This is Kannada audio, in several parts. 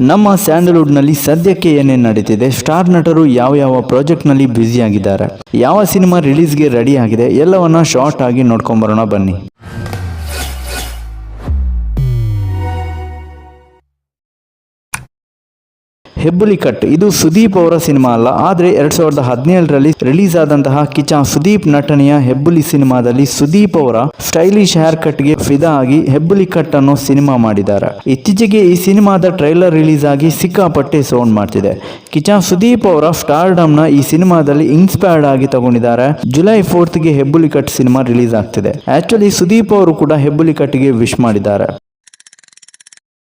ನಮ್ಮ ಸ್ಯಾಂಡಲ್ವುಡ್ನಲ್ಲಿ ಸದ್ಯಕ್ಕೆ ಏನೇನು ನಡೀತಿದೆ? ಸ್ಟಾರ್ ನಟರು ಯಾವ ಯಾವ ಪ್ರಾಜೆಕ್ಟ್ನಲ್ಲಿ ಬ್ಯುಸಿಯಾಗಿದ್ದಾರೆ? ಯಾವ ಸಿನಿಮಾ ರಿಲೀಸ್ಗೆ ರೆಡಿ ಆಗಿದೆ? ಎಲ್ಲವನ್ನ ಶಾರ್ಟ್ ಆಗಿ ನೋಡ್ಕೊಂಬರೋಣ ಬನ್ನಿ. ಹೆಬ್ಬುಲಿ ಕಟ್ ಇದು ಸುದೀಪ್ ಅವರ ಸಿನಿಮಾ ಅಲ್ಲ, ಆದರೆ ಎರಡು ಸಾವಿರದ ಹದಿನೇಳರಲ್ಲಿ ರಿಲೀಸ್ ಆದಂತಹ ಕಿಚ ಸುದೀಪ್ ನಟನೆಯ ಹೆಬ್ಬುಲಿ ಸಿನಿಮಾದಲ್ಲಿ ಸುದೀಪ್ ಅವರ ಸ್ಟೈಲಿಶ್ ಹೇರ್ ಕಟ್ಗೆ ಫಿದಾ ಆಗಿ ಹೆಬ್ಬುಲಿ ಕಟ್ ಅನ್ನೋ ಸಿನಿಮಾ ಮಾಡಿದ್ದಾರೆ. ಇತ್ತೀಚೆಗೆ ಈ ಸಿನಿಮಾದ ಟ್ರೈಲರ್ ರಿಲೀಸ್ ಆಗಿ ಸಿಕ್ಕಾಪಟ್ಟೆ ಸೌಂಡ್ ಮಾಡ್ತಿದೆ. ಕಿಚ ಸುದೀಪ್ ಅವರ ಸ್ಟಾರ್ಡಮ್ನ ಈ ಸಿನಿಮಾದಲ್ಲಿ ಇನ್ಸ್ಪೈರ್ಡ್ ಆಗಿ ತಗೊಂಡಿದ್ದಾರೆ. ಜುಲೈ ಫೋರ್ತ್ಗೆ ಹೆಬ್ಬುಲಿ ಕಟ್ ಸಿನಿಮಾ ರಿಲೀಸ್ ಆಗ್ತಿದೆ. ಆಕ್ಚುಲಿ ಸುದೀಪ್ ಅವರು ಕೂಡ ಹೆಬ್ಬುಲಿ ಕಟ್ಗೆ ವಿಶ್ ಮಾಡಿದ್ದಾರೆ.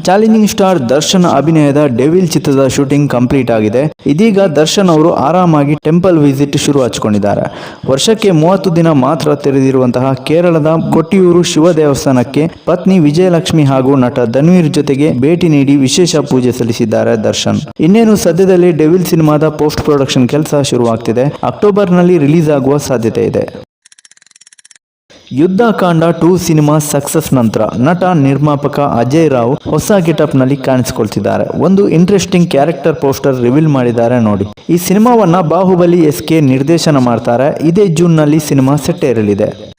ಚಾಲೆಂಜಿಂಗ್ ಸ್ಟಾರ್ ದರ್ಶನ್ ಅಭಿನಯದ ಡೆವಿಲ್ ಚಿತ್ರದ ಶೂಟಿಂಗ್ ಕಂಪ್ಲೀಟ್ ಆಗಿದೆ. ಇದೀಗ ದರ್ಶನ್ ಅವರು ಆರಾಮಾಗಿ ಟೆಂಪಲ್ ವಿಸಿಟ್ ಶುರು ಹಚ್ಕೊಂಡಿದ್ದಾರೆ. ವರ್ಷಕ್ಕೆ ಮೂವತ್ತು ದಿನ ಮಾತ್ರ ತೆರೆದಿರುವಂತಹ ಕೇರಳದ ಕೊಟ್ಟಿಯೂರು ಶಿವ ದೇವಸ್ಥಾನಕ್ಕೆ ಪತ್ನಿ ವಿಜಯಲಕ್ಷ್ಮಿ ಹಾಗೂ ನಟ ಧನ್ವೀರ್ ಜೊತೆಗೆ ಭೇಟಿ ನೀಡಿ ವಿಶೇಷ ಪೂಜೆ ಸಲ್ಲಿಸಿದ್ದಾರೆ ದರ್ಶನ್. ಇನ್ನೇನು ಸದ್ಯದಲ್ಲಿ ಡೆವಿಲ್ ಸಿನಿಮಾದ ಪೋಸ್ಟ್ ಪ್ರೊಡಕ್ಷನ್ ಕೆಲಸ ಶುರುವಾಗ್ತಿದೆ. ಅಕ್ಟೋಬರ್ನಲ್ಲಿ ರಿಲೀಸ್ ಆಗುವ ಸಾಧ್ಯತೆ ಇದೆ. ಯುದ್ಧಕಾಂಡ ಟೂ ಸಿನಿಮಾ ಸಕ್ಸಸ್ ನಂತರ ನಟ ನಿರ್ಮಾಪಕ ಅಜಯ್ ರಾವ್ ಹೊಸ ಗೆಟಪ್ನಲ್ಲಿ ಕಾಣಿಸಿಕೊಳ್ತಿದ್ದಾರೆ. ಒಂದು ಇಂಟ್ರೆಸ್ಟಿಂಗ್ ಕ್ಯಾರೆಕ್ಟರ್ ಪೋಸ್ಟರ್ ರಿವೀಲ್ ಮಾಡಿದ್ದಾರೆ ನೋಡಿ. ಈ ಸಿನಿಮಾವನ್ನ ಬಾಹುಬಲಿ ಎಸ್ ಕೆ ನಿರ್ದೇಶನ ಮಾಡ್ತಾರೆ. ಇದೇ ಜೂನ್ನಲ್ಲಿ ಸಿನಿಮಾ ಸೆಟ್ಟೇರಲಿದೆ.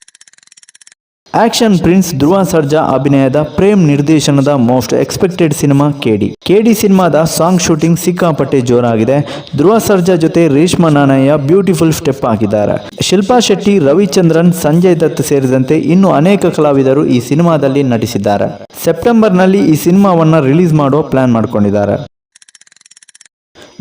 ಆಕ್ಷನ್ ಪ್ರಿನ್ಸ್ ಧ್ರುವ ಸರ್ಜಾ ಅಭಿನಯದ ಪ್ರೇಮ್ ನಿರ್ದೇಶನದ most expected cinema KD. KD ಸಿನಿಮಾದ ಸಾಂಗ್ ಶೂಟಿಂಗ್ ಸಿಕ್ಕಾಪಟ್ಟೆ ಜೋರಾಗಿದೆ. ಧ್ರುವ ಸರ್ಜಾ ಜೊತೆ ರೇಷ್ಮಾ ನಾನಯ್ಯ ಬ್ಯೂಟಿಫುಲ್ ಸ್ಟೆಪ್ ಹಾಕಿದ್ದಾರೆ ಶಿಲ್ಪಾ ಶೆಟ್ಟಿ, ರವಿಚಂದ್ರನ್, ಸಂಜಯ್ ದತ್ ಸೇರಿದಂತೆ ಇನ್ನು ಅನೇಕ ಕಲಾವಿದರು ಈ ಸಿನಿಮಾದಲ್ಲಿ ನಟಿಸಿದ್ದಾರೆ. ಸೆಪ್ಟೆಂಬರ್ನಲ್ಲಿ ಈ ಸಿನಿಮಾವನ್ನ ರಿಲೀಸ್ ಮಾಡುವ ಪ್ಲಾನ್ ಮಾಡಿಕೊಂಡಿದ್ದಾರೆ.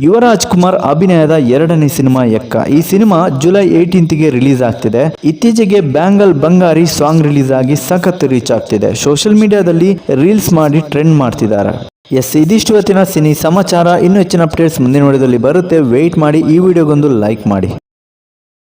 ಯುವರಾಜ್ ಕುಮಾರ್ ಅಭಿನಯದ ಎರಡನೇ ಸಿನಿಮಾ ಎಕ್ಕ ಈ ಸಿನಿಮಾ ಜುಲೈ ಏಯ್ಟೀನ್ತ್ಗೆ ರಿಲೀಸ್ ಆಗ್ತಿದೆ. ಇತ್ತೀಚೆಗೆ ಬ್ಯಾಂಗಲ್ ಬಂಗಾರಿ ಸಾಂಗ್ ರಿಲೀಸ್ ಆಗಿ ಸಖತ್ ರೀಚ್ ಆಗ್ತಿದೆ. ಸೋಷಿಯಲ್ ಮೀಡಿಯಾದಲ್ಲಿ ರೀಲ್ಸ್ ಮಾಡಿ ಟ್ರೆಂಡ್ ಮಾಡ್ತಿದ್ದಾರೆ. ಎಸ್, ಇದಿಷ್ಟು ಹೊತ್ತಿನ ಸಿನಿ ಸಮಾಚಾರ. ಇನ್ನೂ ಹೆಚ್ಚಿನ ಅಪ್ಡೇಟ್ಸ್ ಮುಂದಿನ ವಿಡಿಯೋದಲ್ಲಿ ಬರುತ್ತೆ. ವೆಯ್ಟ್ ಮಾಡಿ ಈ ವಿಡಿಯೋಗೊಂದು ಲೈಕ್ ಮಾಡಿ.